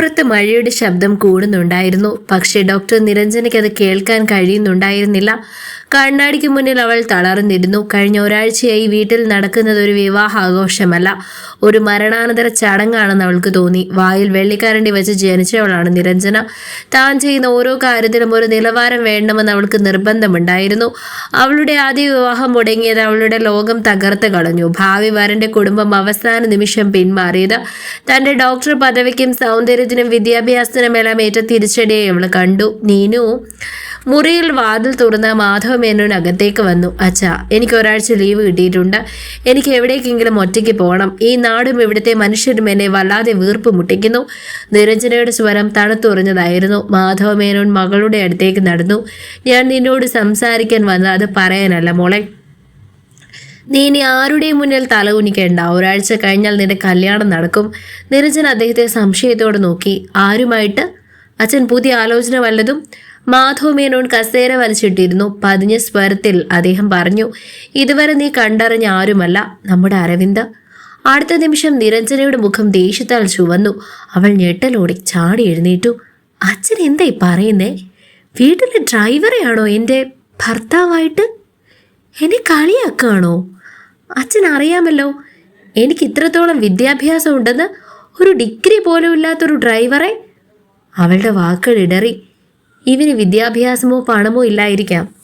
പുറത്ത് മഴയുടെ ശബ്ദം കൂടുന്നുണ്ടായിരുന്നു. പക്ഷേ ഡോക്ടർ നിരഞ്ജനയ്ക്ക് അത് കേൾക്കാൻ കഴിയുന്നുണ്ടായിരുന്നില്ല. കണ്ണാടിക്ക് മുന്നിൽ അവൾ തളർന്നിരുന്നു. കഴിഞ്ഞ ഒരാഴ്ചയായി വീട്ടിൽ നടക്കുന്നത് ഒരു വിവാഹ ആഘോഷമല്ല ഒരു മരണാനന്തര ചടങ്ങാണെന്ന് അവൾക്ക് തോന്നി. വായിൽ വെള്ളിക്കാരണ്ടി വെച്ച് ജനിച്ചവളാണ് നിരഞ്ജന. താൻ ചെയ്യുന്ന ഓരോ കാര്യത്തിലും ഒരു നിലവാരം വേണമെന്ന് അവൾക്ക് നിർബന്ധമുണ്ടായിരുന്നു. അവളുടെ ആദ്യ വിവാഹം മുടങ്ങിയത് അവളുടെ ലോകം തകർത്ത് കളഞ്ഞു. ഭാവി വരന്റെ കുടുംബം അവസാന നിമിഷം പിന്മാറിയത് തന്റെ ഡോക്ടർ പദവിക്കും സൗന്ദര്യത്തിനും വിദ്യാഭ്യാസത്തിനും എല്ലാം ഏറ്റ തിരിച്ചടിയെ അവൾ കണ്ടു. നീനു മുറിയിൽ വാതിൽ തുറന്ന മാധവ മേനോൻ അകത്തേക്ക് വന്നു. അച്ഛാ എനിക്ക് ഒരാഴ്ച ലീവ് കിട്ടിയിട്ടുണ്ട്. എനിക്ക് എവിടേക്കെങ്കിലും ഒറ്റയ്ക്ക് പോകണം. ഈ നാടും ഇവിടുത്തെ മനുഷ്യരും എന്നെ വല്ലാതെ വീർപ്പ് മുട്ടിക്കുന്നു. നിരഞ്ജനയുടെ സ്വരം തണുത്തുറഞ്ഞതായിരുന്നു മാധവ മേനോൻ മകളുടെ അടുത്തേക്ക് നടന്നു. ഞാൻ നിന്നോട് സംസാരിക്കാൻ വന്ന അത് പറയാനല്ല മോളെ. നീ ഇനി ആരുടെയും മുന്നിൽ തലകുനിക്കേണ്ട ഒരാഴ്ച കഴിഞ്ഞാൽ നിന്റെ കല്യാണം നടക്കും. നിരഞ്ജൻ അദ്ദേഹത്തെ സംശയത്തോടെ നോക്കി. ആരുമായിട്ട്? അച്ഛൻ പുതിയ ആലോചന വല്ലതും? മാധവ് മേനോൻ കസേര വലിച്ചിട്ടിരുന്നു. പതിഞ്ഞ സ്വരത്തിൽ അദ്ദേഹം പറഞ്ഞു ഇതുവരെ നീ കണ്ടറിഞ്ഞ ആരുമല്ല നമ്മുടെ അരവിന്ദ. അടുത്ത നിമിഷം നിരഞ്ജനയുടെ മുഖം ദേഷ്യത്താൽ ചുവന്നു. അവൾ ഞെട്ടലോടി ചാടി എഴുന്നേറ്റു. അച്ഛൻ എന്തായി പറയുന്നേ? വീട്ടിലെ ഡ്രൈവറെയാണോ എന്റെ ഭർത്താവായിട്ട്? എന്നെ കളിയാക്കുകയാണോ? അച്ഛൻ അറിയാമല്ലോ എനിക്ക് ഇത്രത്തോളം വിദ്യാഭ്യാസം ഉണ്ടെന്ന് ഒരു ഡിഗ്രി പോലും ഇല്ലാത്തൊരു ഡ്രൈവറെ അവളുടെ വാക്കുകൾ ഇടറി. ഇവന് വിദ്യാഭ്യാസമോ പണമോ ഇല്ലായിരിക്കാം.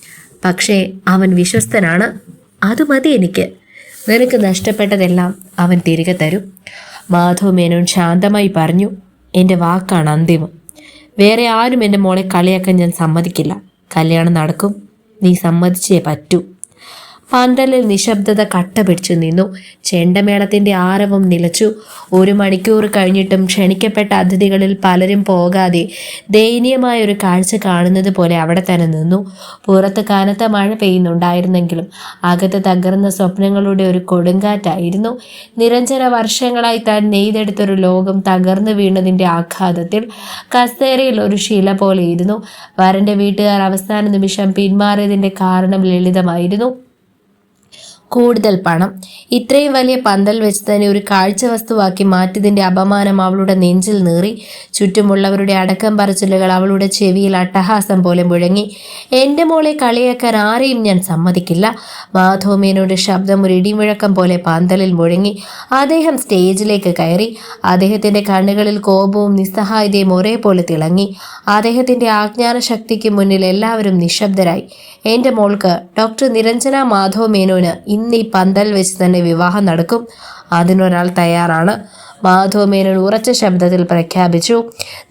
പക്ഷേ അവൻ വിശ്വസ്തനാണ്. അത് മതി എനിക്ക്. നിനക്ക് നഷ്ടപ്പെട്ടതെല്ലാം അവൻ തിരികെ തരും. മാധവ് മേനോൻ ശാന്തമായി പറഞ്ഞു എന്റെ വാക്കാണ് അന്തിമം. വേറെ ആരും എന്റെ മോളെ കളിയാക്കാൻ ഞാൻ സമ്മതിക്കില്ല. കല്യാണം നടക്കും. നീ സമ്മതിച്ചേ പറ്റൂ. പന്തലിൽ നിശബ്ദത കട്ട പിടിച്ചു നിന്നു. ചെണ്ടമേളത്തിന്റെ ആരവം നിലച്ചു. ഒരു മണിക്കൂർ കഴിഞ്ഞിട്ടും ക്ഷണിക്കപ്പെട്ട അതിഥികളിൽ പലരും പോകാതെ ദയനീയമായ ഒരു കാഴ്ച കാണുന്നത് പോലെ അവിടെ തന്നെ നിന്നു. പുറത്ത് കനത്ത മഴ പെയ്യുന്നുണ്ടായിരുന്നെങ്കിലും അകത്ത് തകർന്ന സ്വപ്നങ്ങളുടെ ഒരു കൊടുങ്കാറ്റായിരുന്നു. നിരഞ്ജന വർഷങ്ങളായി താൻ നെയ്തെടുത്തൊരു ലോകം തകർന്നു വീണതിന്റെ ആഘാതത്തിൽ കസേരയിൽ ഒരു ശില പോലെ ഇരുന്നു. വരന്റെ വീട്ടുകാർ അവസാന നിമിഷം പിന്മാറിയതിന്റെ കാരണം ലളിതമായിരുന്നു. കൂടുതൽ പണം. ഇത്രയും വലിയ പന്തൽ വെച്ച് തന്നെ ഒരു കാഴ്ച വസ്തുവാക്കി മാറ്റിയതിന്റെ അപമാനം അവളുടെ നെഞ്ചിൽ നീറി. ചുറ്റുമുള്ളവരുടെ അടക്കം പറച്ചിലുകൾ അവളുടെ ചെവിയിൽ അട്ടഹാസം പോലെ മുഴങ്ങി. എന്റെ മോളെ കളിയാക്കാൻ ആരെയും ഞാൻ സമ്മതിക്കില്ല. മാധവമേനോട് ശബ്ദം ഒരു ഇടിമുഴക്കം പോലെ പന്തലിൽ മുഴങ്ങി. അദ്ദേഹം സ്റ്റേജിലേക്ക് കയറി. അദ്ദേഹത്തിന്റെ കണ്ണുകളിൽ കോപവും നിസ്സഹായതയും ഒരേപോലെ തിളങ്ങി. അദ്ദേഹത്തിന്റെ ആജ്ഞാന ശക്തിക്ക് മുന്നിൽ എല്ലാവരും നിശബ്ദരായി. എന്റെ മോൾക്ക് ഡോക്ടർ നിരഞ്ജന മാധവ് മേനോന് ഇന്ന് ഈ പന്തൽ വെച്ച് തന്നെ വിവാഹം നടക്കും. അതിനൊരാൾ തയ്യാറാണ്. മാധവമേനൻ ഉറച്ച ശബ്ദത്തിൽ പ്രഖ്യാപിച്ചു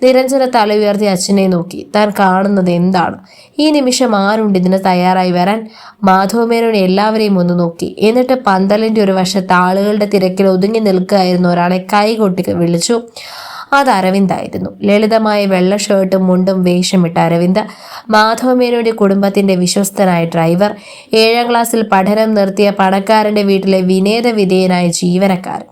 നിരഞ്ജന തല ഉയർത്തി അച്ഛനെ നോക്കി. താൻ കാണുന്നത് എന്താണ്? ഈ നിമിഷം ആരുണ്ട് ഇതിന് തയ്യാറായി വരാൻ? മാധവ് മേനോൻ എല്ലാവരെയും ഒന്ന് നോക്കി. എന്നിട്ട് പന്തലിന്റെ ഒരു വശത്ത് ആളുകളുടെ തിരക്കിൽ ഒതുങ്ങി നിൽക്കുകയായിരുന്നു ഒരാളെ കൈകൊട്ടി വിളിച്ചു അത് അരവിന്ദായിരുന്നു ലളിതമായ വെള്ള ഷർട്ടും മുണ്ടും വേഷമിട്ട അരവിന്ദ് മാധവമേനോന്റെ കുടുംബത്തിന്റെ വിശ്വസ്തനായ ഡ്രൈവർ ഏഴാം ക്ലാസ്സിൽ പഠനം നിർത്തിയ പണക്കാരന്റെ വീട്ടിലെ വിനേത വിധേയനായ ജീവനക്കാരൻ.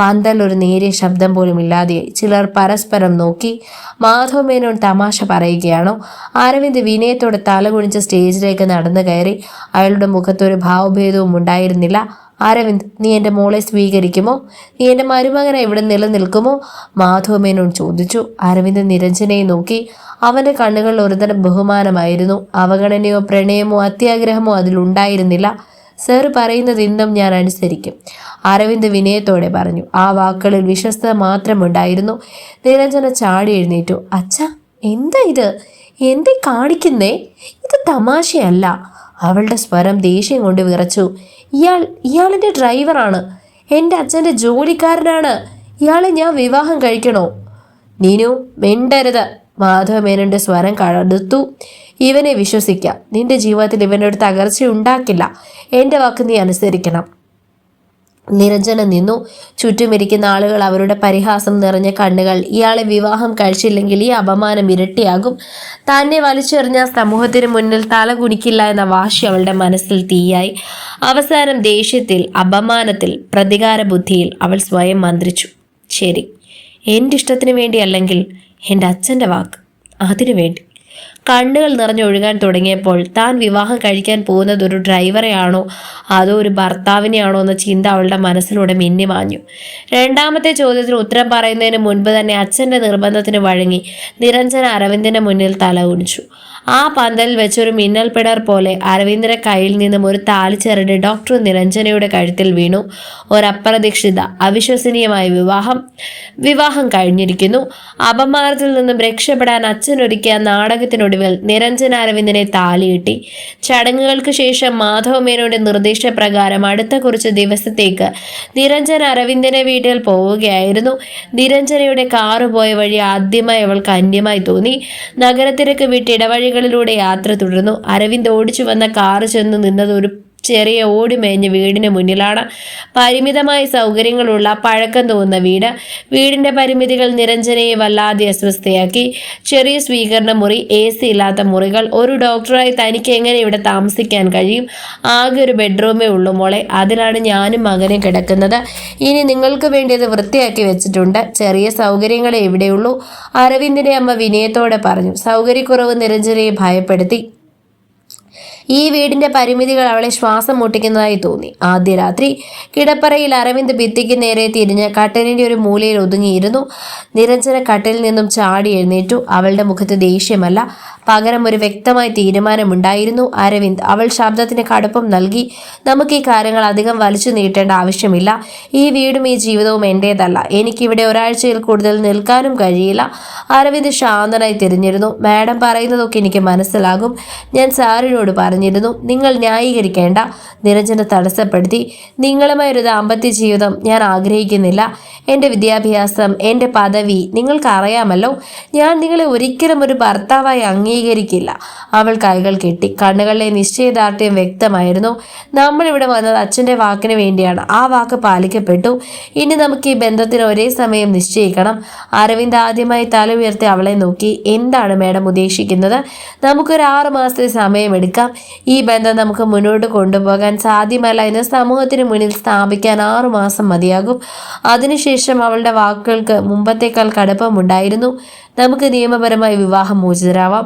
പന്തൽ ഒരു നേരിയ ശബ്ദം പോലും ഇല്ലാതെയായി. ചിലർ പരസ്പരം നോക്കി മാധവമേനോൻ തമാശ പറയുകയാണോ? അരവിന്ദ് വിനയത്തോടെ തലകുണിച്ച് സ്റ്റേജിലേക്ക് നടന്നു കയറി. അയാളുടെ മുഖത്തൊരു ഭാവഭേദവും ഉണ്ടായിരുന്നില്ല. അരവിന്ദ് നീ എന്റെ മോളെ സ്വീകരിക്കുമോ? നീ എന്റെ മരുമകനെ ഇവിടെ നിലനിൽക്കുമോ? മാധവമേനോൻ ചോദിച്ചു. അരവിന്ദ് നിരഞ്ജനയെ നോക്കി അവന്റെ കണ്ണുകളിൽ ഒരുതരം ബഹുമാനമായിരുന്നു. അവഗണനയോ പ്രണയമോ അത്യാഗ്രഹമോ അതിലുണ്ടായിരുന്നില്ല സർ പറയുന്നത് ഇന്നും ഞാൻ അനുസരിക്കും. അരവിന്ദ് വിനയത്തോടെ പറഞ്ഞു. ആ വാക്കുകളിൽ വിശ്വസ്ത മാത്രമുണ്ടായിരുന്നു നിരഞ്ജന ചാടി എഴുന്നേറ്റു. അച്ഛ എന്താ ഇത്? എന്തേ കാണിക്കുന്നേ? ഇത് തമാശയല്ല. അവളുടെ സ്വരം ദേഷ്യം കൊണ്ട് വിറച്ചു. ഇയാൾ ഇയാളിന്റെ ഡ്രൈവറാണ്. എന്റെ അച്ഛന്റെ ജോലിക്കാരനാണ്. ഇയാളെ ഞാൻ വിവാഹം കഴിക്കണോ? നീനു മിണ്ടരുത്. മാധവമേനന്റെ സ്വരം കടുത്തു. ഇവനെ വിശ്വസിക്കാം. നിന്റെ ജീവിതത്തിൽ ഇവനൊരു തകർച്ച ഉണ്ടാക്കില്ല. എന്റെ വാക്ക് നീ അനുസരിക്കണം. നിരഞ്ജന നിന്നു. ചുറ്റുമിരിക്കുന്ന ആളുകൾ അവരുടെ പരിഹാസം നിറഞ്ഞ കണ്ണുകൾ. ഇയാളെ വിവാഹം കഴിച്ചില്ലെങ്കിൽ ഈ അപമാനം ഇരട്ടിയാകും. തന്നെ വലിച്ചെറിഞ്ഞ സമൂഹത്തിന് മുന്നിൽ തല കുനിക്കില്ല എന്ന വാശി അവളുടെ മനസ്സിൽ തീയായി. അവസാനം ദേഷ്യത്തിൽ അപമാനത്തിൽ പ്രതികാര ബുദ്ധിയിൽ അവൾ സ്വയം മന്ത്രിച്ചു. ശരി. എന്റെ ഇഷ്ടത്തിന് വേണ്ടിയല്ലെങ്കിൽ എന്റെ അച്ഛന്റെ വാക്ക്. അതിനു വേണ്ടി. കണ്ണുകൾ നിറഞ്ഞൊഴുകാൻ തുടങ്ങിയപ്പോൾ താൻ വിവാഹം കഴിക്കാൻ പോകുന്നത് ഒരു ഡ്രൈവറെയാണോ? അതോ ഒരു ഭർത്താവിനെയാണോ എന്ന ചിന്ത അവളുടെ മനസ്സിലൂടെ മിന്നിമാഞ്ഞു രണ്ടാമത്തെ ചോദ്യത്തിന് ഉത്തരം പറയുന്നതിന് മുൻപ് തന്നെ അച്ഛന്റെ നിർബന്ധത്തിന് വഴങ്ങി നിരഞ്ജന അരവിന്ദിന്റെ മുന്നിൽ തല കുനിച്ചു. ആ പന്തലിൽ വെച്ചൊരു മിന്നൽ പിടർ പോലെ അരവിന്ദന്റെ കയ്യിൽ നിന്നും ഒരു താലിച്ചെറിഞ്ഞ് ഡോക്ടർ നിരഞ്ജനയുടെ കഴുത്തിൽ വീണു. ഒരപ്രതീക്ഷിത അവിശ്വസനീയമായ വിവാഹം വിവാഹം കഴിഞ്ഞിരിക്കുന്നു. അപമാനത്തിൽ നിന്നും രക്ഷപ്പെടാൻ അച്ഛനൊരുക്കിയ നാടകത്തിനൊടുവിൽ നിരഞ്ജന അരവിന്ദനെ താലിയിട്ടി. ചടങ്ങുകൾക്ക് ശേഷം മാധവമേനോന്റെ നിർദ്ദേശപ്രകാരം അടുത്ത കുറച്ച് ദിവസത്തേക്ക് നിരഞ്ജൻ അരവിന്ദനെ വീട്ടിൽ പോവുകയായിരുന്നു. നിരഞ്ജനയുടെ കാറ് പോയ വഴി ആദ്യമായി അവൾക്ക് അന്യമായി തോന്നി. നഗരത്തിരക്ക് വിട്ട് ഇടവഴികളിലൂടെ യാത്ര തുടർന്നു. അരവിന്ദ് ഓടിച്ചു വന്ന കാറ് ചെന്ന് നിന്നത് ഒരു ചെറിയ ഓടിമേഞ്ഞ വീടിന് മുന്നിലാണ്. പരിമിതമായ സൗകര്യങ്ങളുള്ള പഴക്കം തോന്നുന്ന വീട് വീടിന്റെ പരിമിതികൾ നിരഞ്ജനയെ വല്ലാതെ അസ്വസ്ഥയാക്കി. ചെറിയ സ്വീകരണ മുറി എ സി ഇല്ലാത്ത മുറികൾ ഒരു ഡോക്ടറായി തനിക്ക് എങ്ങനെ ഇവിടെ താമസിക്കാൻ കഴിയും? ആകെ ഒരു ബെഡ്റൂമേ ഉള്ളൂ മോളെ അതിലാണ് ഞാനും മകനും കിടക്കുന്നത്. ഇനി നിങ്ങൾക്ക് വേണ്ടി അത് വൃത്തിയാക്കി വെച്ചിട്ടുണ്ട്. ചെറിയ സൗകര്യങ്ങളെ എവിടെയുള്ളൂ അരവിന്ദിന്റെ അമ്മ വിനയത്തോടെ പറഞ്ഞു. സൗകര്യക്കുറവ് നിരഞ്ജനയെ ഭയപ്പെടുത്തി. ഈ വീടിന്റെ പരിമിതികൾ അവളെ ശ്വാസം മുട്ടിക്കുന്നതായി തോന്നി. ആദ്യ രാത്രി കിടപ്പറയിൽ അരവിന്ദ് ഭിത്തിക്ക് നേരെ തിരിഞ്ഞ് കട്ടലിന്റെ ഒരു മൂലയിൽ ഒതുങ്ങിയിരുന്നു. നിരഞ്ജന കട്ടലിൽ നിന്നും ചാടി എഴുന്നേറ്റു. അവളുടെ മുഖത്ത് ദേഷ്യമല്ല. പകരം ഒരു വ്യക്തമായ തീരുമാനമുണ്ടായിരുന്നു. അരവിന്ദ് അവൾ ശബ്ദത്തിന് കടുപ്പം നൽകി നമുക്ക് ഈ കാര്യങ്ങൾ അധികം വലിച്ചു നീട്ടേണ്ട ആവശ്യമില്ല. ഈ വീടും ഈ ജീവിതവും എന്റേതല്ല എനിക്കിവിടെ ഒരാഴ്ചയിൽ കൂടുതൽ നിൽക്കാനും കഴിയില്ല. അരവിന്ദ് ശാന്തനായി തിരിഞ്ഞിരുന്നു. മാഡം പറയുന്നതൊക്കെ എനിക്ക് മനസ്സിലാകും. ഞാൻ സാറിനോട് പറഞ്ഞിരുന്നു. നിങ്ങൾ ന്യായീകരിക്കേണ്ട. നിരഞ്ജനെ തടസ്സപ്പെടുത്തി. നിങ്ങളുമായി ഒരു ദാമ്പത്യ ജീവിതം ഞാൻ ആഗ്രഹിക്കുന്നില്ല. എന്റെ വിദ്യാഭ്യാസം എന്റെ പദവി നിങ്ങൾക്കറിയാമല്ലോ ഞാൻ നിങ്ങളെ ഒരിക്കലും ഒരു ഭർത്താവായി അംഗീകരിക്കില്ല. അവൾ കൈകൾ കെട്ടി. കണ്ണുകളിലെ നിശ്ചയദാർഢ്യം വ്യക്തമായിരുന്നു. നമ്മളിവിടെ വന്നത് അച്ഛന്റെ വാക്കിന് വേണ്ടിയാണ്. ആ വാക്ക് പാലിക്കപ്പെട്ടു. ഇനി നമുക്ക് ഈ ബന്ധത്തിന് ഒരേ സമയം നിശ്ചയിക്കണം. അരവിന്ദ് ആദ്യമായി തല ഉയർത്തി അവളെ നോക്കി. എന്താണ് മാഡം ഉദ്ദേശിക്കുന്നത്? നമുക്കൊരു ആറ് മാസത്തെ സമയമെടുക്കാം. ഈ ബന്ധം നമുക്ക് മുന്നോട്ട് കൊണ്ടുപോകാൻ സാധ്യമല്ല എന്ന് സമൂഹത്തിന് മുന്നിൽ സ്ഥാപിക്കാൻ ആറുമാസം മതിയാകും. അതിനുശേഷം അവളുടെ വാക്കുകൾക്ക് മുമ്പത്തേക്കാൾ കടുപ്പമുണ്ടായിരുന്നു. നമുക്ക് നിയമപരമായി വിവാഹം മോചിതരാവാം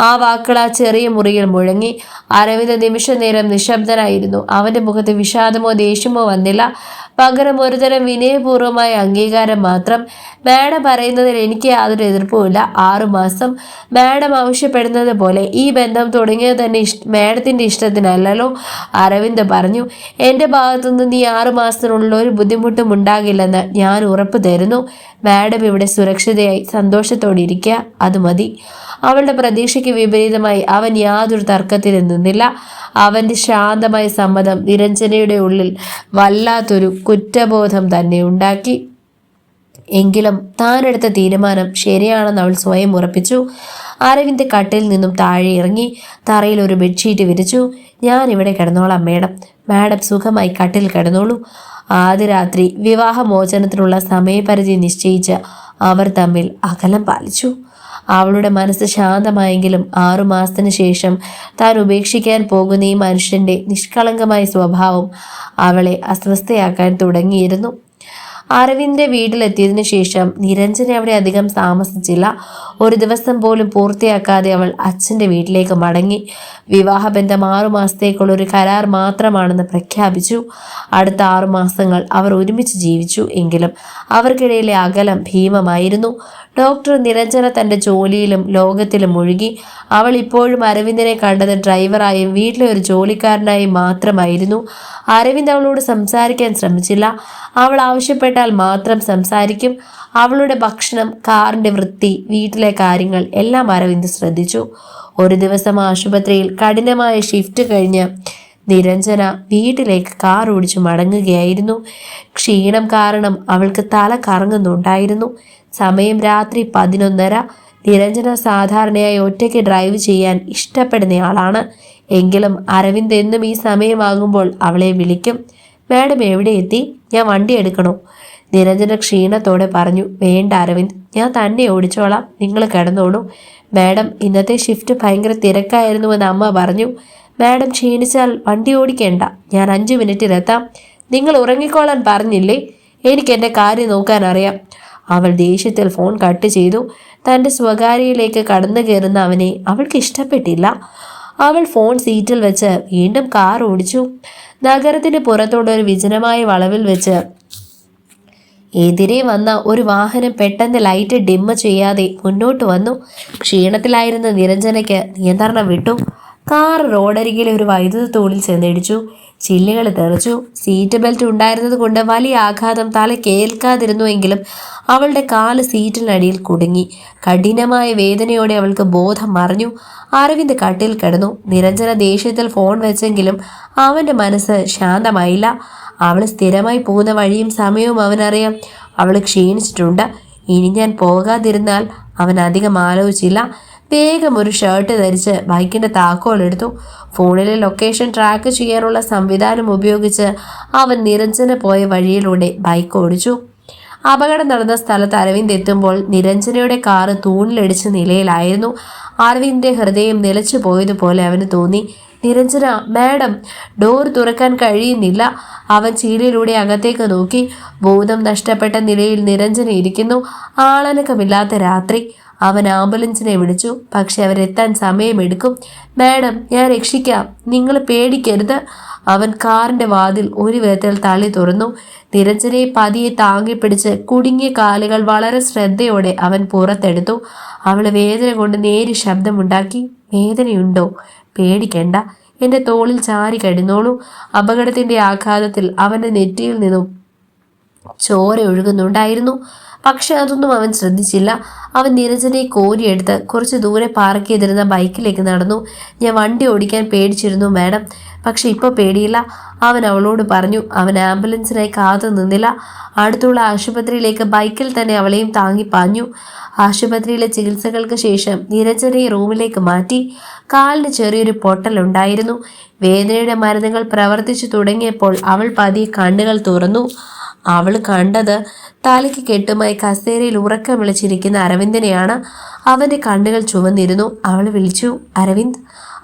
ആ വാക്കുകൾ ആ ചെറിയ മുറിയിൽ മുഴങ്ങി അരവിന്ദ് നിമിഷ നേരം നിശബ്ദനായിരുന്നു. അവന്റെ മുഖത്ത് വിഷാദമോ ദേഷ്യമോ വന്നില്ല. പകരം ഒരുതരം വിനയപൂർവമായ അംഗീകാരം മാത്രം. മാഡം പറയുന്നതിൽ എനിക്ക് യാതൊരു എതിർപ്പുമില്ല ആറുമാസം മാഡം ആവശ്യപ്പെടുന്നത് പോലെ ഈ ബന്ധം തുടങ്ങിയത് തന്നെ ഇഷ് മാഡത്തിന്റെ ഇഷ്ടത്തിനല്ലല്ലോ. അരവിന്ദ് പറഞ്ഞു എന്റെ ഭാഗത്തുനിന്ന് നീ ആറുമാസത്തിനുള്ള ഒരു ബുദ്ധിമുട്ടും ഉണ്ടാകില്ലെന്ന് ഞാൻ ഉറപ്പ് തരുന്നു. മാഡം ഇവിടെ സുരക്ഷിതയായി സന്തോഷത്തോടെ ഇരിക്കുക അത് മതി. അവളുടെ പ്രതീക്ഷയ്ക്ക് വിപരീതമായി അവൻ യാതൊരു തർക്കത്തിലും നിന്നില്ല. അവന്റെ ശാന്തമായ സമ്മതം നിരഞ്ജനയുടെ ഉള്ളിൽ വല്ലാത്തൊരു കുറ്റബോധം തന്നെ ഉണ്ടാക്കി. എങ്കിലും താനെടുത്ത തീരുമാനം ശരിയാണെന്ന് അവൾ സ്വയം ഉറപ്പിച്ചു. അരവിന്ദ് കട്ടിൽ നിന്നും താഴെ ഇറങ്ങി തറയിൽ ഒരു ബെഡ്ഷീറ്റ് വിരിച്ചു. ഞാൻ ഇവിടെ കിടന്നോളാം മാഡം. മാഡം സുഖമായി കട്ടിൽ കിടന്നോളൂ. ആദ്യ രാത്രി വിവാഹമോചനത്തിനുള്ള സമയപരിധി നിശ്ചയിച്ച് അവർ തമ്മിൽ അകലം പാലിച്ചു. അവളുടെ മനസ്സ് ശാന്തമായെങ്കിലും ആറുമാസത്തിന് ശേഷം താൻ ഉപേക്ഷിക്കാൻ പോകുന്ന ഈ മനുഷ്യന്റെ നിഷ്കളങ്കമായ സ്വഭാവം അവളെ അസ്വസ്ഥയാക്കാൻ തുടങ്ങിയിരുന്നു. അരവിന്ദ് വീട്ടിലെത്തിയതിനു ശേഷം നിരഞ്ജന അവിടെ അധികം താമസിച്ചില്ല. ഒരു ദിവസം പോലും പൂർത്തിയാക്കാതെ അവൾ അച്ഛന്റെ വീട്ടിലേക്ക് മടങ്ങി. വിവാഹബന്ധം ആറു മാസത്തേക്കുള്ള ഒരു കരാർ മാത്രമാണെന്ന് പ്രഖ്യാപിച്ചു. അടുത്ത ആറു മാസങ്ങൾ അവർ ഒരുമിച്ച് ജീവിച്ചു എങ്കിലും അവർക്കിടയിലെ അകലം ഭീമമായിരുന്നു. ഡോക്ടർ നിരഞ്ജന തന്റെ ജോലിയിലും ലോകത്തിലും മുഴുകി. അവൾ ഇപ്പോഴും അരവിന്ദനെ കണ്ടത് ഡ്രൈവറായും വീട്ടിലെ ഒരു ജോലിക്കാരനായും മാത്രമായിരുന്നു. അരവിന്ദ് അവളോട് സംസാരിക്കാൻ ശ്രമിച്ചില്ല. അവൾ ആവശ്യപ്പെട്ടാൽ മാത്രം സംസാരിക്കും. അവളുടെ ഭക്ഷണം കാറിന്റെ വൃത്തി വീട്ടിലെ കാര്യങ്ങൾ എല്ലാം അരവിന്ദ് ശ്രദ്ധിച്ചു. ഒരു ദിവസം ആശുപത്രിയിൽ കഠിനമായ ഷിഫ്റ്റ് കഴിഞ്ഞ് നിരഞ്ജന വീട്ടിലേക്ക് കാർ ഓടിച്ചു മടങ്ങുകയായിരുന്നു. ക്ഷീണം കാരണം അവൾക്ക് തല കറങ്ങുന്നുണ്ടായിരുന്നു. സമയം രാത്രി പതിനൊന്നര. നിരഞ്ജന സാധാരണയായി ഒറ്റയ്ക്ക് ഡ്രൈവ് ചെയ്യാൻ ഇഷ്ടപ്പെടുന്നയാളാണ്. എങ്കിലും അരവിന്ദ് എന്നും ഈ സമയമാകുമ്പോൾ അവളെ വിളിക്കും. മാഡം എവിടെ എത്തി? ഞാൻ വണ്ടി എടുക്കണോ? നിരഞ്ജന ക്ഷീണത്തോടെ പറഞ്ഞു വേണ്ട അരവിന്ദ് ഞാൻ തന്നെ ഓടിച്ചോളാം. നിങ്ങൾ കിടന്നോളൂ. മാഡം ഇന്നത്തെ ഷിഫ്റ്റ് ഭയങ്കര തിരക്കായിരുന്നുവെന്ന് അമ്മ പറഞ്ഞു. മാഡം ക്ഷീണിച്ചാൽ വണ്ടി ഓടിക്കേണ്ട. ഞാൻ അഞ്ച് മിനിറ്റിലെത്താം. നിങ്ങൾ ഉറങ്ങിക്കോളാൻ പറഞ്ഞില്ലേ? എനിക്ക് എന്റെ കാര്യം നോക്കാൻ അറിയാം. അവൾ ദേഷ്യത്തിൽ ഫോൺ കട്ട് ചെയ്തു. തന്റെ സ്വകാര്യയിലേക്ക് കടന്നു കയറുന്ന അവനെ അവൾക്ക് ഇഷ്ടപ്പെട്ടില്ല. അവൾ ഫോൺ സീറ്റിൽ വെച്ച് വീണ്ടും കാർ ഓടിച്ചു. നഗരത്തിന് പുറത്തുള്ള ഒരു വിജനമായ വളവിൽ വെച്ച് എതിരെ വന്ന ഒരു വാഹനം പെട്ടെന്ന് ലൈറ്റ് ഡിമ്മ ചെയ്യാതെ മുന്നോട്ട് വന്നു. ക്ഷീണത്തിലായിരുന്ന നിരഞ്ജനയ്ക്ക് നിയന്ത്രണം വിട്ടു. കാർ റോഡരികിലെ ഒരു വൈദ്യുത തൂണിൽ ചെന്നിടിച്ചു. ചില്ലുകൾ തെറിച്ചു. സീറ്റ് ബെൽറ്റ് ഉണ്ടായിരുന്നത് കൊണ്ട് വലിയ ആഘാതം തല കേൾക്കാതിരുന്നുവെങ്കിലും അവളുടെ കാൽ സീറ്റിനടിയിൽ കുടുങ്ങി. കഠിനമായ വേദനയോടെ അവൾക്ക് ബോധം മറിഞ്ഞു. അരവിന്ദ് കട്ടിൽ കിടന്നു. നിരഞ്ജന ദേഷ്യത്തിൽ ഫോൺ വെച്ചെങ്കിലും അവന്റെ മനസ്സ് ശാന്തമായില്ല. അവൾ സ്ഥിരമായി പോകുന്ന വഴിയും സമയവും അവനറിയാം. അവൾ ക്ഷീണിച്ചിട്ടുണ്ട്. ഇനി ഞാൻ പോകാതിരുന്നാൽ അവൻ അധികം ആലോചിച്ചില്ല. വേഗം ഒരു ഷർട്ട് ധരിച്ച് ബൈക്കിന്റെ താക്കോൽ എടുത്തു. ഫോണിലെ ലൊക്കേഷൻ ട്രാക്ക് ചെയ്യാനുള്ള സംവിധാനം ഉപയോഗിച്ച് അവൻ നിരഞ്ജന പോയ വഴിയിലൂടെ ബൈക്ക് ഓടിച്ചു. അപകടം നടന്ന സ്ഥലത്ത് അരവിന്ദ് എത്തുമ്പോൾ നിരഞ്ജനയുടെ കാറ് തൂണിലടിച്ച നിലയിലായിരുന്നു. അരവിന്ദിന്റെ ഹൃദയം നിലച്ചു പോയതുപോലെ അവന് തോന്നി. നിരഞ്ജന മാഡം ഡോർ തുറക്കാൻ കഴിയുന്നില്ല. അവൻ ചീലയിലൂടെ അകത്തേക്ക് നോക്കി. ബോധം നഷ്ടപ്പെട്ട നിലയിൽ നിരഞ്ജന ഇരിക്കുന്നു. ആളനക്കമില്ലാത്ത രാത്രി. അവൻ ആംബുലൻസിനെ വിളിച്ചു. പക്ഷെ അവരെത്താൻ സമയമെടുക്കും. മാഡം ഞാൻ രക്ഷിക്കാം. നിങ്ങൾ പേടിക്കരുത്. അവൻ കാറിന്റെ വാതിൽ ഒരു വിധത്തിൽ തള്ളി തുറന്നു. നിരഞ്ജനെ പതിയെ താങ്ങിപ്പിടിച്ച് കുടുങ്ങിയ കാലുകൾ വളരെ ശ്രദ്ധയോടെ അവൻ പുറത്തെടുത്തു. അവൾ വേദന കൊണ്ട് നേരി ശബ്ദമുണ്ടാക്കി. വേദനയുണ്ടോ? പേടിക്കണ്ട. എന്റെ തോളിൽ ചാരി കിടന്നോളൂ. അപകടത്തിന്റെ ആഘാതത്തിൽ അവന്റെ നെറ്റിയിൽ നിന്നും ചോര ഒഴുകുന്നുണ്ടായിരുന്നു. പക്ഷെ അതൊന്നും അവൻ ശ്രദ്ധിച്ചില്ല. അവൻ നിരഞ്ജനെ കോരിയെടുത്ത് കുറച്ച് ദൂരെ പാർക്ക് ചെയ്തിരുന്ന ബൈക്കിലേക്ക് നടന്നു. ഞാൻ വണ്ടി ഓടിക്കാൻ പേടിച്ചിരുന്നു മാഡം. പക്ഷെ ഇപ്പോൾ പേടിയില്ല. അവൻ അവളോട് പറഞ്ഞു അവൻ ആംബുലൻസിനായി കാത്തു നിന്നില്ല. അടുത്തുള്ള ആശുപത്രിയിലേക്ക് ബൈക്കിൽ തന്നെ അവളെയും താങ്ങി പാഞ്ഞു. ആശുപത്രിയിലെ ചികിത്സകൾക്ക് ശേഷം നിരഞ്ജനയെ റൂമിലേക്ക് മാറ്റി. കാലിന് ചെറിയൊരു പൊട്ടലുണ്ടായിരുന്നു വേദനയുടെ മരുന്നുകൾ പ്രവർത്തിച്ചു തുടങ്ങിയപ്പോൾ അവൾ പതിയെ കണ്ണുകൾ തുറന്നു. അവൾ കണ്ടത് തലയ്ക്ക് കെട്ടുമായി കസേരയിൽ ഉറക്കം വിളിച്ചിരിക്കുന്ന അരവിന്ദനെയാണ് അവന്റെ കണ്ണുകൾ ചുവന്നിരുന്നു അവൾ വിളിച്ചു അരവിന്ദ്.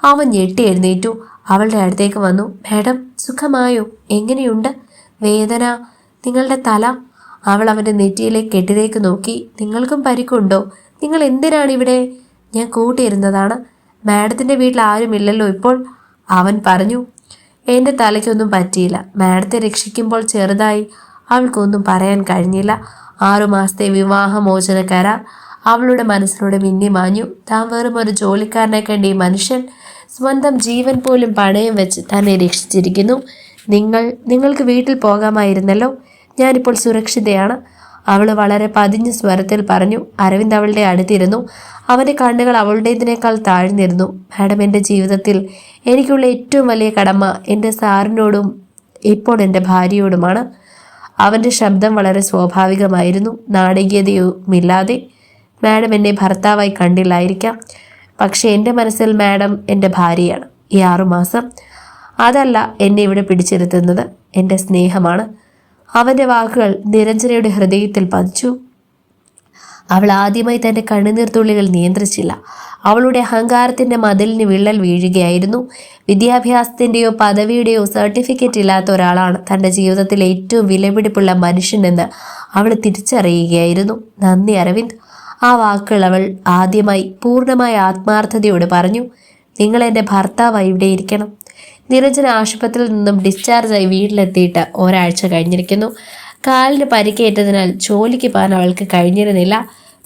അവൻ ഞെട്ടി എഴുന്നേറ്റു. അവളുടെ അടുത്തേക്ക് വന്നു മാഡം സുഖമായോ? എങ്ങനെയുണ്ട്? വേദന. നിങ്ങളുടെ തല. അവൾ അവന്റെ നെറ്റിയിലെ കെട്ടിലേക്ക് നോക്കി നിങ്ങൾക്കും പരിക്കുണ്ടോ? നിങ്ങൾ എന്തിനാണ് ഇവിടെ? ഞാൻ കൂട്ടിയിരുന്നതാണ് മാഡത്തിന്റെ വീട്ടിൽ ആരുമില്ലല്ലോ ഇപ്പോൾ. അവൻ പറഞ്ഞു എന്റെ തലയ്ക്കൊന്നും പറ്റിയില്ല. മാഡത്തെ രക്ഷിക്കുമ്പോൾ ചെറുതായി അവൾക്കൊന്നും പറയാൻ കഴിഞ്ഞില്ല. ആറുമാസത്തെ വിവാഹമോചന കരാർ അവളുടെ മനസ്സിലൂടെ മിന്നി മാഞ്ഞു. താൻ വെറും ഒരു ജോലിക്കാരനെ കണ്ട ഈ മനുഷ്യൻ സ്വന്തം ജീവൻ പോലും പണയം വെച്ച് തന്നെ രക്ഷിച്ചിരിക്കുന്നു. നിങ്ങൾ നിങ്ങൾക്ക് വീട്ടിൽ പോകാമായിരുന്നല്ലോ. ഞാനിപ്പോൾ സുരക്ഷിതയാണ്. അവൾ വളരെ പതിഞ്ഞ സ്വരത്തിൽ പറഞ്ഞു. അരവിന്ദ് അവളുടെ അടുത്തിരുന്നു. അവന്റെ കണ്ണുകൾ അവളുടേതിനേക്കാൾ താഴ്ന്നിരുന്നു. മാഡം എന്റെ ജീവിതത്തിൽ എനിക്കുള്ള ഏറ്റവും വലിയ കടമ എന്റെ സാറിനോടും ഇപ്പോൾ എന്റെ ഭാര്യയോടുമാണ്. അവന്റെ ശബ്ദം വളരെ സ്വാഭാവികമായിരുന്നു. നാടകീയതയുമില്ലാതെ മാഡം എന്നെ ഭർത്താവായി കണ്ടില്ലായിരിക്കാം. പക്ഷേ എന്റെ മനസ്സിൽ മാഡം എന്റെ ഭാര്യയാണ്. ഈ ആറുമാസം അതല്ല എന്നെ ഇവിടെ പിടിച്ചിരുത്തുന്നത്. എന്റെ സ്നേഹമാണ്. അവന്റെ വാക്കുകൾ നിരഞ്ജനയുടെ ഹൃദയത്തിൽ പതിച്ചു. അവൾ ആദ്യമായി തന്റെ കണ്ണുനീർത്തുള്ളികൾ നിയന്ത്രിച്ചില്ല. അവളുടെ അഹങ്കാരത്തിന്റെ മതിലിന് വിള്ളൽ വീഴുകയായിരുന്നു. വിദ്യാഭ്യാസത്തിന്റെയോ പദവിയുടെയോ സർട്ടിഫിക്കറ്റ് ഇല്ലാത്ത ഒരാളാണ് തന്റെ ജീവിതത്തിലെ ഏറ്റവും വിലപിടിപ്പുള്ള മനുഷ്യനെന്ന് അവൾ തിരിച്ചറിയുകയായിരുന്നു. നന്ദി അരവിന്ദ്. ആ വാക്കുകൾ അവൾ ആദ്യമായി പൂർണമായ ആത്മാർത്ഥതയോട് പറഞ്ഞു. നിങ്ങൾ എന്റെ ഭർത്താവായി ഇവിടെ ഇരിക്കണം. നിരഞ്ജന ആശുപത്രിയിൽ നിന്നും ഡിസ്ചാർജായി വീട്ടിലെത്തിയിട്ട് ഒരാഴ്ച കഴിഞ്ഞിരിക്കുന്നു. കാലിന് പരിക്കേറ്റതിനാൽ ജോലിക്ക് പോകാൻ അവൾക്ക് കഴിഞ്ഞിരുന്നില്ല.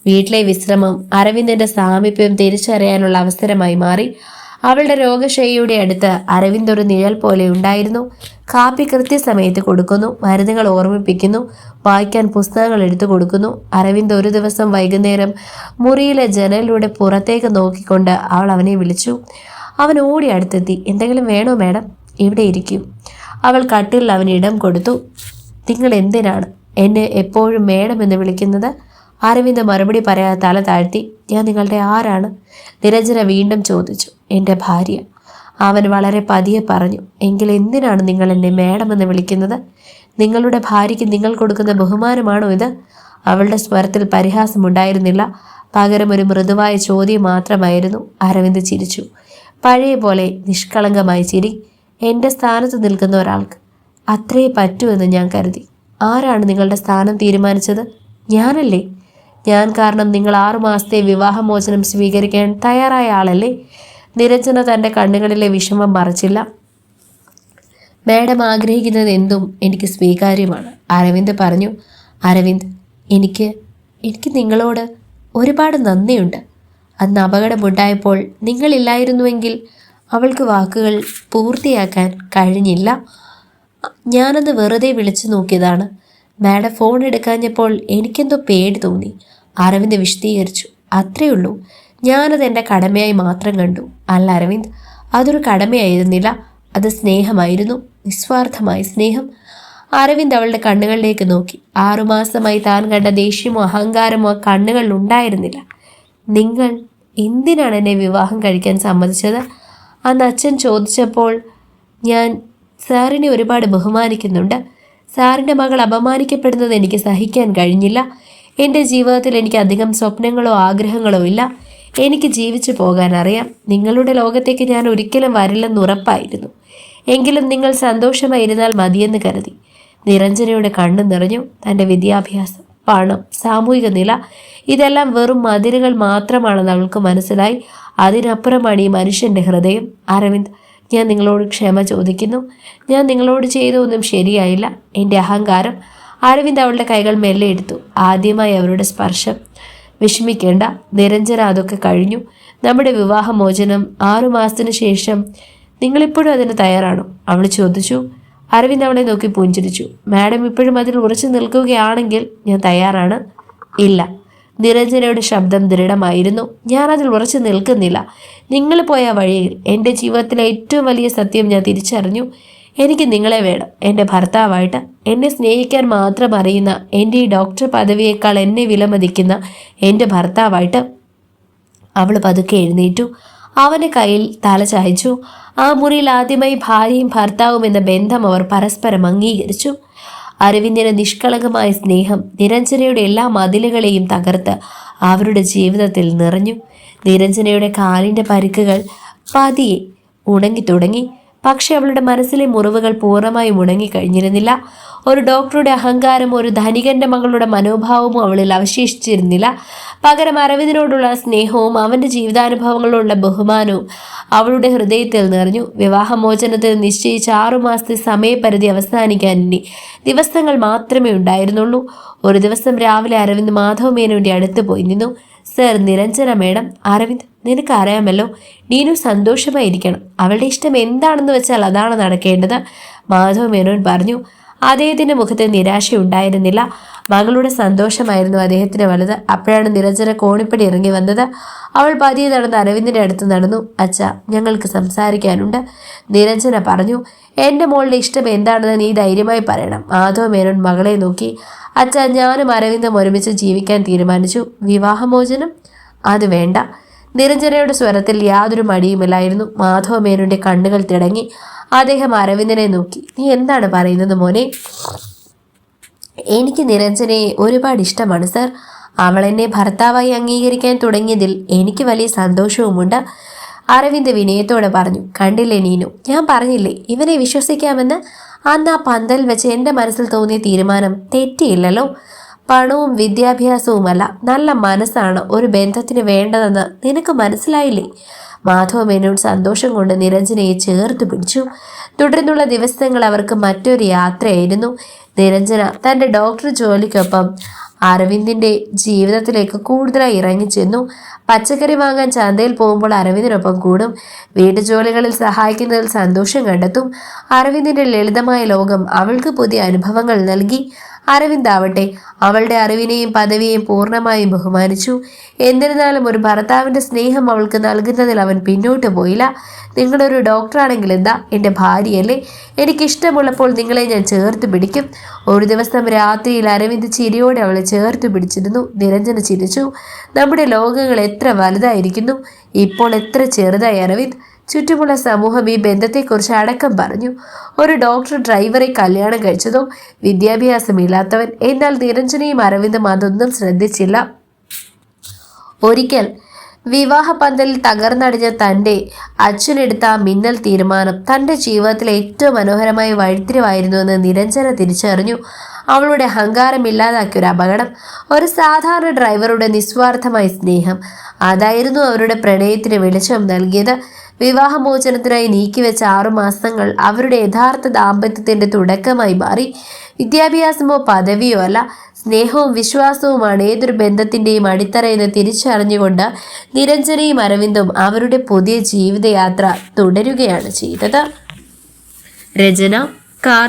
വീട്ടിലെ വിശ്രമം അരവിന്ദന്റെ സാമീപ്യം തിരിച്ചറിയാനുള്ള അവസരമായി മാറി. അവളുടെ രോഗശൈലിയുടെ അടുത്ത് അരവിന്ദ് ഒരു നിഴൽ പോലെ ഉണ്ടായിരുന്നു. കാപ്പി കൃത്യസമയത്ത് കൊടുക്കുന്നു മരുന്നുകൾ ഓർമ്മിപ്പിക്കുന്നു വായിക്കാൻ പുസ്തകങ്ങൾ എടുത്തു കൊടുക്കുന്നു. അരവിന്ദ് ഒരു ദിവസം വൈകുന്നേരം മുറിയിലെ ജനലിലൂടെ പുറത്തേക്ക് നോക്കിക്കൊണ്ട് അവൾ അവനെ വിളിച്ചു. അവൻ ഓടി അടുത്തെത്തി. എന്തെങ്കിലും വേണോ മാഡം? ഇവിടെ ഇരിക്കും. അവൾ കട്ടിലിൽ അവന് ഇടം കൊടുത്തു. നിങ്ങൾ എന്തിനാണ് എന്നെ എപ്പോഴും മേഡം എന്ന് വിളിക്കുന്നത്? അരവിന്ദ് മറുപടി പറയാതെ തല താഴ്ത്തി ഞാൻ നിങ്ങളുടെ ആരാണ്? നിരഞ്ജന വീണ്ടും ചോദിച്ചു എന്റെ ഭാര്യ. അവൻ വളരെ പതിയെ പറഞ്ഞു എങ്കിൽ എന്തിനാണ് നിങ്ങൾ എന്നെ മേഡം എന്ന് വിളിക്കുന്നത്? നിങ്ങളുടെ ഭാര്യയ്ക്ക് നിങ്ങൾ കൊടുക്കുന്ന ബഹുമാനമാണോ ഇത്? അവളുടെ സ്വരത്തിൽ പരിഹാസമുണ്ടായിരുന്നില്ല പകരം ഒരു മൃദുവായ ചോദ്യം മാത്രമായിരുന്നു. അരവിന്ദ് ചിരിച്ചു പഴയ പോലെ നിഷ്കളങ്കമായി ചിരി. എന്റെ സ്ഥാനത്ത് നിൽക്കുന്ന ഒരാൾക്ക് അത്രേ പറ്റുമെന്ന് ഞാൻ കരുതി. ആരാണ് നിങ്ങളുടെ സ്ഥാനം തീരുമാനിച്ചത്? ഞാനല്ലേ? ഞാൻ കാരണം നിങ്ങൾ ആറുമാസത്തെ വിവാഹമോചനം സ്വീകരിക്കാൻ തയ്യാറായ ആളല്ലേ? നിരഞ്ജന തന്റെ കണ്ണുകളിലെ വിഷമം മറച്ചില്ല. മാഡം ആഗ്രഹിക്കുന്നത് എന്തും എനിക്ക് സ്വീകാര്യമാണ്. അരവിന്ദ് പറഞ്ഞു അരവിന്ദ് എനിക്ക് എനിക്ക് നിങ്ങളോട് ഒരുപാട് നന്ദിയുണ്ട്. അന്ന് അപകടമുണ്ടായപ്പോൾ നിങ്ങളില്ലായിരുന്നുവെങ്കിൽ അവൾക്ക് വാക്കുകൾ പൂർത്തിയാക്കാൻ കഴിഞ്ഞില്ല. ഞാനന്ന് വെറുതെ വിളിച്ചു നോക്കിയതാണ്. മാഡം ഫോൺ എടുക്കാഞ്ഞപ്പോൾ എനിക്കെന്തോ പേടി തോന്നി. അരവിന്ദ് വിശദീകരിച്ചു. അത്രയേ ഉള്ളൂ. ഞാനത് എന്റെ കടമയായി മാത്രം കണ്ടു. അല്ല അരവിന്ദ് അതൊരു കടമയായിരുന്നില്ല. അത് സ്നേഹമായിരുന്നു. നിസ്വാർത്ഥമായ സ്നേഹം. അരവിന്ദ് അവളുടെ കണ്ണുകളിലേക്ക് നോക്കി. ആറുമാസമായി താൻ കണ്ട ദേഷ്യമോ അഹങ്കാരമോ കണ്ണുകളിൽ ഉണ്ടായിരുന്നില്ല നിങ്ങൾ എന്തിനാണ് എന്നെ വിവാഹം കഴിക്കാൻ സമ്മതിച്ചത്? അന്ന് അച്ഛൻ ചോദിച്ചപ്പോൾ ഞാൻ സാറിനെ ഒരുപാട് ബഹുമാനിക്കുന്നുണ്ട്. സാറിന്റെ മകൾ അപമാനിക്കപ്പെടുന്നത് എനിക്ക് സഹിക്കാൻ കഴിഞ്ഞില്ല. എന്റെ ജീവിതത്തിൽ എനിക്ക് അധികം സ്വപ്നങ്ങളോ ആഗ്രഹങ്ങളോ ഇല്ല. എനിക്ക് ജീവിച്ചു പോകാൻ അറിയാം. നിങ്ങളുടെ ലോകത്തേക്ക് ഞാൻ ഒരിക്കലും വരില്ലെന്ന് ഉറപ്പായിരുന്നു. എങ്കിലും നിങ്ങൾ സന്തോഷമായിരുന്നാൽ മതിയെന്ന് കരുതി. നിരഞ്ജനയുടെ കണ്ണു നിറഞ്ഞു. തന്റെ വിദ്യാഭ്യാസം പണം സാമൂഹിക നില ഇതെല്ലാം വെറും മതിലുകൾ മാത്രമാണെന്ന് അവൾക്ക് മനസ്സിലായി. അതിനപ്പുറമാണ് ഈ മനുഷ്യന്റെ ഹൃദയം. അരവിന്ദ് ഞാൻ നിങ്ങളോട് ക്ഷമ ചോദിക്കുന്നു. ഞാൻ നിങ്ങളോട് ചെയ്തൊന്നും ശരിയായില്ല. എന്റെ അഹങ്കാരം അരവിന്ദ് അവളുടെ കൈകൾ മെല്ലെ എടുത്തു. ആദ്യമായി അവരുടെ സ്പർശം വിഷമിക്കേണ്ട. നിരഞ്ജന അതൊക്കെ കഴിഞ്ഞു. നമ്മുടെ വിവാഹമോചനം ആറു മാസത്തിന് ശേഷം നിങ്ങളിപ്പോഴും അതിന് തയ്യാറാണോ? അവൾ ചോദിച്ചു. അരവിന്ദ് അവളെ നോക്കി പുഞ്ചിരിച്ചു. മാഡം ഇപ്പോഴും അതിൽ ഉറച്ചു നിൽക്കുകയാണെങ്കിൽ ഞാൻ തയ്യാറാണ്. ഇല്ല. നിരഞ്ജനയുടെ ശബ്ദം ദൃഢമായിരുന്നു. ഞാൻ അതിൽ ഉറച്ചു നിൽക്കുന്നില്ല. നിങ്ങൾ പോയ വഴിയിൽ എന്റെ ജീവിതത്തിലെ ഏറ്റവും വലിയ സത്യം ഞാൻ തിരിച്ചറിഞ്ഞു. എനിക്ക് നിങ്ങളെ വേണം. എന്റെ ഭർത്താവായിട്ട് എന്നെ സ്നേഹിക്കാൻ മാത്രം അറിയുന്ന എന്റെ ഈ ഡോക്ടർ പദവിയേക്കാൾ എന്നെ വിലമതിക്കുന്ന എന്റെ ഭർത്താവായിട്ട് അവൾ പതുക്കെ എഴുന്നേറ്റു. അവന്റെ കയ്യിൽ തല ചായച്ചു. ആ മുറിയിൽ ആദ്യമായി ഭാര്യയും ഭർത്താവും എന്ന ബന്ധം അവർ പരസ്പരം അംഗീകരിച്ചു. അരവിന്ദിന്റെ നിഷ്കളങ്കമായ സ്നേഹം നിരഞ്ജനയുടെ എല്ലാ മതിലുകളെയും തകർത്ത് അവരുടെ ജീവിതത്തിൽ നിറഞ്ഞു. നിരഞ്ജനയുടെ കാലിന്റെ പരിക്കുകൾ പതിയെ ഉണങ്ങി തുടങ്ങി. പക്ഷെ അവളുടെ മനസ്സിലെ മുറിവുകൾ പൂർണമായും ഉണങ്ങിക്കഴിഞ്ഞിരുന്നില്ല. ഒരു ഡോക്ടറുടെ അഹങ്കാരമോ ഒരു ധനികന്റെ മകളുടെ മനോഭാവമോ അവളിൽ അവശേഷിച്ചിരുന്നില്ല. പകരം അരവിന്ദിനോടുള്ള സ്നേഹവും അവന്റെ ജീവിതാനുഭവങ്ങളോടുള്ള ബഹുമാനവും അവളുടെ ഹൃദയത്തിൽ നിറഞ്ഞു. വിവാഹമോചനത്തിന് നിശ്ചയിച്ച ആറുമാസത്തെ സമയപരിധി അവസാനിക്കാൻ ഇനി ദിവസങ്ങൾ മാത്രമേ ഉണ്ടായിരുന്നുള്ളൂ. ഒരു ദിവസം രാവിലെ അരവിന്ദ് മാധവ് മേനോന്റെ അടുത്ത് പോയി നിന്നു. സർ നിരഞ്ജന മേഡം അരവിന്ദ് നിനക്ക് അറിയാമല്ലോ നീനു സന്തോഷമായിരിക്കണം. അവളുടെ ഇഷ്ടം എന്താണെന്ന് വെച്ചാൽ അതാണ് നടക്കേണ്ടത്. മാധവ് മേനോൻ പറഞ്ഞു അദ്ദേഹത്തിന്റെ മുഖത്ത് നിരാശയുണ്ടായിരുന്നില്ല. മകളുടെ സന്തോഷമായിരുന്നു അദ്ദേഹത്തിന് വലുത്. അപ്പോഴാണ് നിരഞ്ജന കോണിപ്പടി ഇറങ്ങി വന്നത്. അവൾ പതിയെ നടന്ന് അരവിന്ദിന്റെ അടുത്ത് നടന്നു. അച്ഛ ഞങ്ങൾക്ക് സംസാരിക്കാനുണ്ട് നിരഞ്ജന പറഞ്ഞു. എന്റെ മോളുടെ ഇഷ്ടം എന്താണെന്ന് നീ ധൈര്യമായി പറയണം. മാധവ മേനോൻ മകളെ നോക്കി. അച്ഛ ഞാനും അരവിന്ദും ഒരുമിച്ച് ജീവിക്കാൻ തീരുമാനിച്ചു. വിവാഹമോചനം? അത് വേണ്ട. നിരഞ്ജനയുടെ സ്വരത്തിൽ യാതൊരു മടിയുമില്ലായിരുന്നു. മാധവ മേനോന്റെ കണ്ണുകൾ തിടങ്ങി അദ്ദേഹം അരവിന്ദനെ നോക്കി. നീ എന്താണ് പറയുന്നത് മോനെ? എനിക്ക് നിരഞ്ജനയെ ഒരുപാട് ഇഷ്ടമാണ് സർ. അവൾ എന്നെ ഭർത്താവായി അംഗീകരിക്കാൻ തുടങ്ങിയതിൽ എനിക്ക് വലിയ സന്തോഷവുമുണ്ട്. അരവിന്ദ് വിനയത്തോടെ പറഞ്ഞു. കണ്ടില്ലേ നീനു? ഞാൻ പറഞ്ഞില്ലേ? ഇവനെ വിശ്വസിക്കാമെന്ന്? അന്ന് ആ പന്തൽ വെച്ച് എന്റെ മനസ്സിൽ തോന്നിയ തീരുമാനം തെറ്റിയില്ലല്ലോ. പണവും വിദ്യാഭ്യാസവുമല്ല നല്ല മനസ്സാണ് ഒരു ബന്ധത്തിന് വേണ്ടതെന്ന് നിനക്ക് മനസ്സിലായില്ലേ? മാധവ മേനോൻ സന്തോഷം കൊണ്ട് നിരഞ്ജനയെ ചേർത്ത് പിടിച്ചു. തുടർന്നുള്ള ദിവസങ്ങൾ അവർക്ക് മറ്റൊരു യാത്രയായിരുന്നു. നിരഞ്ജന തന്റെ ഡോക്ടർ ജോലിക്കൊപ്പം അരവിന്ദിന്റെ ജീവിതത്തിലേക്ക് കൂടുതലായി ഇറങ്ങിച്ചെന്നു പച്ചക്കറി വാങ്ങാൻ ചന്തയിൽ പോകുമ്പോൾ അരവിന്ദിനൊപ്പം കൂടും. വീട്ടുജോലികളിൽ സഹായിക്കുന്നതിൽ സന്തോഷം കണ്ടെത്തും. അരവിന്ദിന്റെ ലളിതമായ ലോകം അവൾക്ക് പുതിയ അനുഭവങ്ങൾ നൽകി. അരവിന്ദ് ആവട്ടെ അവളുടെ അറിവിനെയും പദവിയെയും പൂർണമായും ബഹുമാനിച്ചു. എന്നിരുന്നാലും ഒരു ഭർത്താവിന്റെ സ്നേഹം അവൾക്ക് നൽകുന്നതിൽ അവൻ പിന്നോട്ട് പോയില്ല. നിങ്ങളൊരു ഡോക്ടറാണെങ്കിൽ എന്താ? എന്റെ ഭാര്യയല്ലേ? എനിക്കിഷ്ടമുള്ളപ്പോൾ നിങ്ങളെ ഞാൻ ചേർത്ത് പിടിക്കും. ഒരു ദിവസം രാത്രിയിൽ അരവിന്ദ് ചിരിയോടെ അവളെ ചേർത്ത് പിടിച്ചിരുന്നു. നിരഞ്ജന ചിരിച്ചു. നമ്മുടെ ലോകങ്ങൾ എത്ര വലുതായിരിക്കുന്നു. ഇപ്പോൾ എത്ര ചെറുതായി അരവിന്ദ്? ചുറ്റുമുള്ള സമൂഹം ഈ ബന്ധത്തെക്കുറിച്ച് അടക്കം പറഞ്ഞു. ഒരു ഡോക്ടർ ഡ്രൈവറെ കല്യാണം കഴിച്ചതും വിദ്യാഭ്യാസമില്ലാത്തവൻ എന്നാൽ നിരഞ്ജനയും അരവിന്ദും അതൊന്നും ശ്രദ്ധിച്ചില്ല. ഒരിക്കൽ വിവാഹ പന്തലിൽ തകർന്നടിഞ്ഞ തന്റെ അച്ഛനെടുത്ത ആ മിന്നൽ തീരുമാനം തന്റെ ജീവിതത്തിലെ ഏറ്റവും മനോഹരമായ വഴിത്തിരിവായിരുന്നുവെന്ന് നിരഞ്ജന തിരിച്ചറിഞ്ഞു. അവളുടെ അഹങ്കാരം ഒരു അപകടം ഒരു സാധാരണ ഡ്രൈവറുടെ നിസ്വാർത്ഥമായ സ്നേഹം അതായിരുന്നു അവരുടെ പ്രണയത്തിന് വെളിച്ചം നൽകിയത്. വിവാഹമോചനത്തിനായി നീക്കിവെച്ച ആറു മാസങ്ങൾ അവരുടെ യഥാർത്ഥ ദാമ്പത്യത്തിന്റെ തുടക്കമായി മാറി. വിദ്യാഭ്യാസമോ പദവിയോ അല്ല സ്നേഹവും വിശ്വാസവുമാണ് ഏതൊരു ബന്ധത്തിന്റെയും അടിത്തറ എന്ന് തിരിച്ചറിഞ്ഞുകൊണ്ട് നിരഞ്ജനയും അരവിന്ദും അവരുടെ പുതിയ ജീവിതയാത്ര തുടരുകയാണ് ചെയ്തത്. രചന കാർ